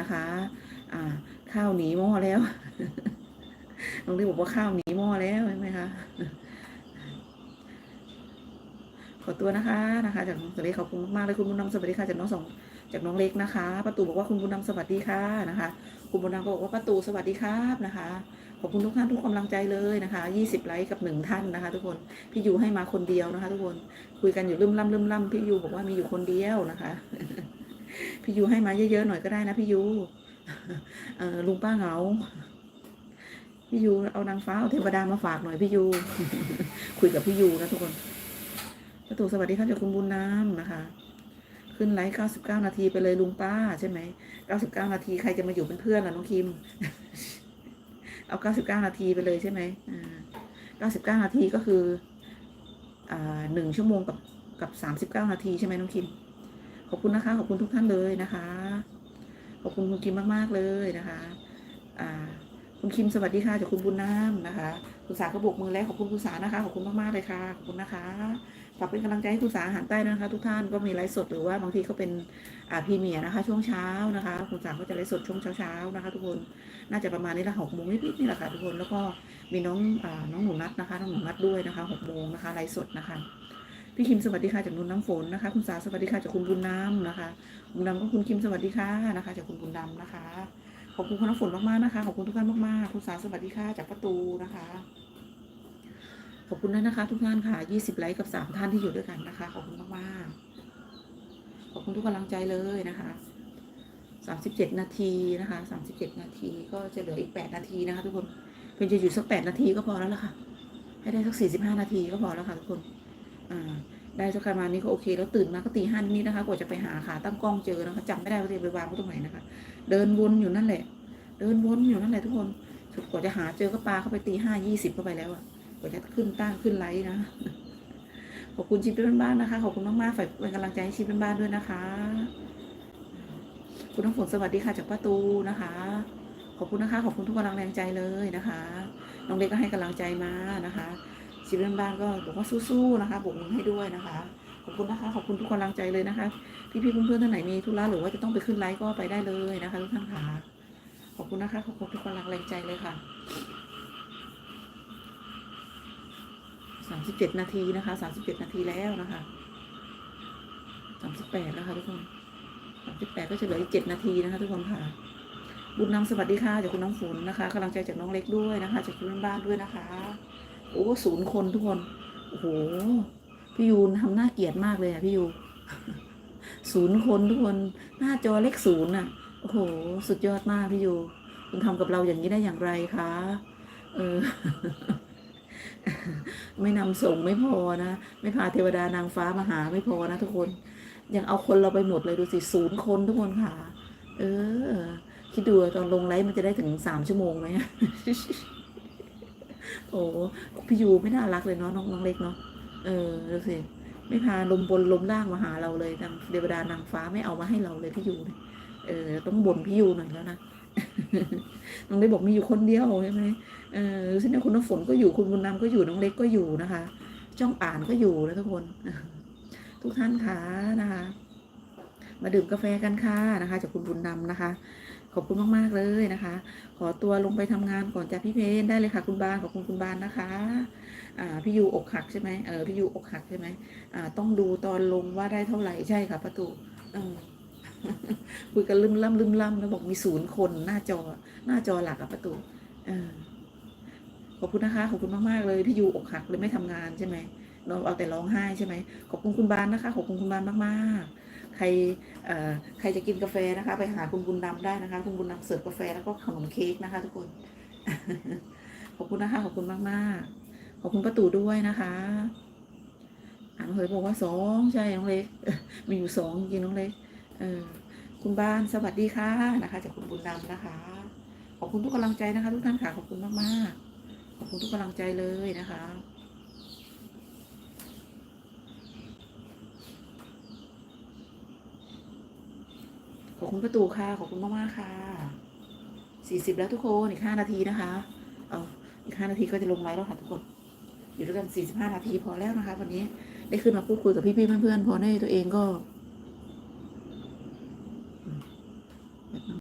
นะคะอ่าข้าวหนีหม้อแล้วน้องลิบอกว่าข้าวหนีหม้อแล้วใช่ไหมคะขอตัวนะคะนะคะจากน้องเล็กขอบคุณมากๆเลยคุณบุญนำสวัสดีค่ะจากน้องสองจากน้องเล็กนะคะประตูบอกว่าคุณบุญนำสวัสดีค่ะนะคะ คุณบุญนำก็บอกว่าประตูสวัสดีครับนะคะขอบคุณทุกท่านทุกกำลังใจเลยนะคะ20ไลค์กับหนึ่งท่านนะคะ ทุกคนพี่ยูให้มาคนเดียวนะคะ ทุกคนคุยกันอยู่ลืมล่ำลืมล่ำพี่ยูบอกว่ามีอยู่คนเดียวนะคะ พี่ยูให้มาเยอะๆหน่อยก็ได้นะพี่ยูเออลุงป้าเหงา พี่ยูเอานางฟ้าเอาเทวดามาฝากหน่อยพี่ยูคุยกับพี่ยูนะทุกคนประตูสวัสดีครับจากคุณบุญน้ำนะคะ ขึ้นไลฟ์99นาทีไปเลยลุงป้าใช่ไหม99นาทีใครจะมาอยู่เป็นเพื่อนล่ะน้องคิม เอา99นาทีไปเลยใช่ไหมอ่า99นาทีก็คืออ่าหนึ่งชั่วโมงกับกับ39นาทีใช่ไหมน้องคิม ขอบคุณนะคะ ขอบคุณทุกท่านเลยนะคะ ขอบคุณคุณคิมมากๆเลยนะคะ อ่า คุณคิมสวัสดีค่ะจากคุณบุญน้ำนะคะ คุณสาก็บกมือแล้วขอบคุณคุณสานะคะ ขอบคุณมากๆเลยค่ะขอบคุณนะคะฝากเป็นกำลังใจให้คุณสาอาหารใต้นะคะ ทุกท่านก็มีไลฟ์สดหรือว่าบางทีเขาเป็นอ่าพรีเมียนะคะ ช่วงเช้านะคะ คุณสาก็จะไลฟ์สดช่วงเช้าๆนะคะ ทุกคนน่าจะประมาณนี้ละหกโมงนิดๆนี่แหละค่ะทุกคนแล้วก็มีน้องอ่าน้องหนูนัดนะคะ น้องหนูนัดด้วยนะคะหกโมงนะคะไลฟ์สดนะคะ พี่คิมสวัสดีค่ะจากนุ่นน้ำฝนนะคะ คุณสาสวัสดีค่ะจากคุณบุญน้ำนะคะบุญน้ำก็คุณคิมสวัสดีค่ะนะคะจากคุณบุญน้ำนะคะขอบคุณคุณน้ำฝนมากๆนะคะขอบคุณทุกท่านมากๆคุณสาสวัสดีค่ะจากประตูนะคะขอบคุณด้วยนะคะ ทุกท่านค่ะ20ไลค์กับ3ท่านที่อยู่ด้วยกันนะคะขอบคุณมากๆขอบคุณทุกกำลังใจเลยนะคะ37 นาทีนะคะ37 นาทีก็จะเหลืออีก 8 นาทีนะคะ ทุกคนเป็นจะอยู่สัก 8 นาทีก็พอแล้วล่ะค่ะให้ได้สัก 45 นาทีก็พอแล้วค่ะทุกคน ได้สักประมานี้ก็โอเค แล้วตื่นมาก็ตีห้านิดนะคะกว่าจะไปหาขาตั้งกล้องเจอนะคะจำไม่ได้ว่าจะไปวางไว้ตรงไหนนะคะ เดินวนอยู่นั่นแหละ เดินวนอยู่นั่นแหละทุกคนสุดกว่าจะหาเจอก็ปลาเข้าไปตีห้ายี่สิบเข้าไปแล้วอะกว่าจะขึ้นตั้งขึ้นไลท์นะขอบคุณชิปเป็นบ้านนะคะขอบคุณมากๆฝากเป็นกำลังใจให้ชิปเป็นบ้านด้วยนะคะ คุณน้ำฝนสวัสดีค่ะจากป้าตูนะคะ ขอบคุณนะคะ ขอบคุณทุกกำลังแรงใจเลยนะคะน้องเล็กก็ให้กำลังใจมานะคะ ชิปเป็นบ้านก็บอกว่าสู้ๆนะคะบกมือให้ด้วยนะคะ ขอบคุณนะคะ ขอบคุณทุกกำลังใจเลยนะคะ พี่ๆเพื่อนๆท่านไหนมีธุระหรือว่าจะต้องไปขึ้นไลฟ์ก็ไปได้เลยนะคะทุกท่านค่ะ ขอบคุณนะคะ ขอบคุณทุกกำลังแรงใจเลยค่ะสามสิบเจ็ดนาทีนะคะสามสิบเจ็ดนาทีแล้วนะคะสามสิบแปดแล้วค่ะทุกคนสามสิบแปดก็จะเหลืออีกเจ็ดนาทีนะคะ ทุกคนค่ะ บุญนำสวัสดีค่ะจากคุณน้องฝนนะคะกำลังใจจากน้องเล็กด้วยนะคะ จากคุณบ้านด้วยนะคะ โอ้ศูนย์คนทุกคน โอ้โห พี่ยูนทำหน้าเกลียดมากเลยอะพี่ยู ศูนย์คนทุกคน หน้าจอเลขศูนย์น่ะโอ้โห สุดยอดมากพี่ยู คุณทำกับเราอย่างนี้ได้อย่างไรคะ เออ ไม่นำส่งไม่พอนะ ไม่พาเทวดานางฟ้ามาหาไม่พอนะทุกคน ยังเอาคนเราไปหมดเลยดูสิศูนย์คนทุกคนค่ะ เออ คิดดูตอนลงไลฟ์มันจะได้ถึงสามชั่วโมงไหม โอ้พี่ยูไม่น่ารักเลยเนาะน้องน้องเล็กเนาะเออดูสิไม่พาลมบนลมล่างมาหาเราเลยนางเทวดานางฟ้าไม่เอามาให้เราเลยพี่ยูเนี่ยเออต้องบ่นพี่ยูหน่อยแล้วนะน้องเล็กบอกมีอยู่คนเดียวใช่ไหมเออซึ่งเนี่ยคุณน้ำฝนก็อยู่คุณบุญนำก็อยู่น้องเล็กก็อยู่นะคะ จ้องอ่านก็อยู่นะทุกคนทุกท่านค่ะนะคะ มาดื่มกาแฟกันค่ะนะคะ จากคุณบุญนำนะคะ ขอบคุณมาก ๆ เลยนะคะ ขอตัวลงไปทำงานก่อนจากพี่เพนได้เลยค่ะคุณบานขอบคุณคุณบานนะคะอ่าพี่ยูอกหักใช่ไหมเออพี่ยูอกหักใช่ไหมอ่าต้องดูตอนลงว่าได้เท่าไหร่ใช่ค่ะประตูเออคุยกันลืมล่ำลืมล่ำแล้วบอกมีศูนย์คนหน้าจอหน้าจอหลักอะประตูเออขอบคุณนะคะขอบคุณมากๆเลยพี่ยูอกหักเลยไม่ทำงานใช่ไหมเราเอาแต่ร้องไห้ใช่ไหมขอบคุณคุณบานนะคะ ขอบคุณคุณบานมากๆ ครเอ่อใครจะกินกาแฟนะคะ ไปหาคุณบุญนำได้นะคะ คุณบุญนำเสิร์ฟกาแฟแล้วก็ขนมเค้กนะคะ ทุกคน ขอบคุณนะคะ ขอบคุณมากๆขอบคุณประตูด้วยนะคะอ่านเคยบอกว่าสองใช่น้องเล็กมีอยู่สองจริงน้องเล็ก เออคุณบ้านสวัสดีค่ะนะคะ จากคุณบุญนำนะคะ ขอบคุณทุกกำลังใจนะคะ ทุกท่านค่ะขอบคุณมากๆขอบคุณทุกกำลังใจเลยนะคะ ขอบคุณประตูค่ะ ขอบคุณมากๆค่ะสี่สิบแล้วทุกคนอีกห้านาทีนะคะ เอาอีกห้านาทีก็จะลงไลฟ์แล้วค่ะทุกคน อยู่ด้วยกันสี่สิบห้านาทีพอแล้วนะคะวันนี้ได้ขึ้นมาพูดคุยกับพี่ๆเพื่อนๆพอได้ตัวเองก็